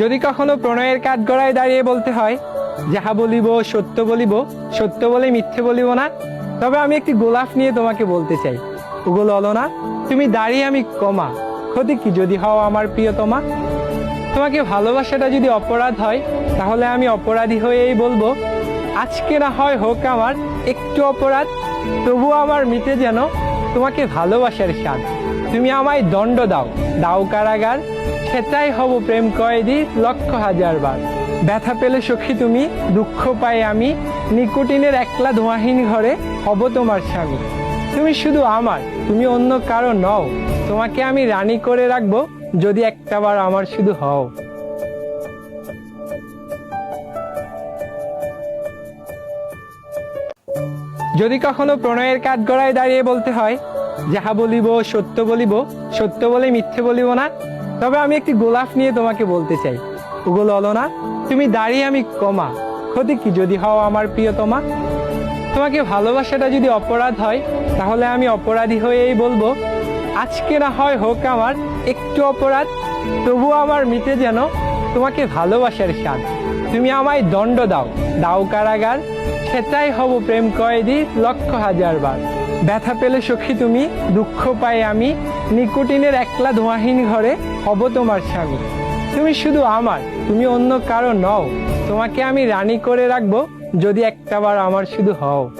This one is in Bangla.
যদি কখনো প্রণয়ের কাঠ গড়ায় দাঁড়িয়ে বলতে হয়, যাহা বলিব, সত্য বলিব, সত্য বলে মিথ্যে বলিব না, তবে আমি একটি গোলাপ নিয়ে তোমাকে বলতে চাই। ওগো ললনা, তুমি দাঁড়িয়ে আমি কমা ক্ষতি কি যদি হও আমার প্রিয়তমা? তোমাকে ভালোবাসাটা যদি অপরাধ হয়, তাহলে আমি অপরাধী হয়েই বলব, আজকে না হয় হোক আমার একটু অপরাধ তবু আমার মিটে যেন তোমাকে ভালোবাসার স্বাদ। তুমি আমায় দণ্ড দাও। দাও কারাগার। সেটাই হব প্রেম কয়েদি লক্ষ হাজার বার। ব্যথা পেলে সখী তুমি, দুঃখ পাই আমি। নিকোটিনের একলা ধোঁয়াহীন ঘরে হব তোমার স্বামী। তুমি শুধু আমার, তুমি অন্য কারও নও। তোমাকে আমি রানী করে রাখব, যদি একটাবার আমার শুধু হও। যদি কখনো প্রণয়ের কাঠ গড়ায় দাঁড়িয়ে বলতে হয়, যাহা বলিব, সত্য বলিব, সত্য বলে মিথ্যে বলিব না, তবে আমি একটি গোলাপ নিয়ে তোমাকে বলতে চাই। ওগো ললনা, তুমি দাঁড়িয়ে আমি কমা ক্ষতি কি যদি হও আমার প্রিয়তমা? তোমাকে ভালোবাসাটা যদি অপরাধ হয়, তাহলে আমি অপরাধী হয়েই বলব, আজকে না হয় হোক আমার একটু অপরাধ তবু আমার মিটে যেন তোমাকে ভালোবাসার স্বাদ। তুমি আমায় দণ্ড দাও। দাও কারাগার। সেটাই হব প্রেম কয়েদি লক্ষ হাজার বার। ব্যথা পেলে সখী তুমি, দুঃখ পাই আমি। নিকোটিনের একলা ধোঁয়াহীন ঘরে হব তোমার স্বামী। তুমি শুধু আমার, তুমি অন্য কারও নও। তোমাকে আমি রানী করে রাখব, যদি একটাবার আমার শুধু হও।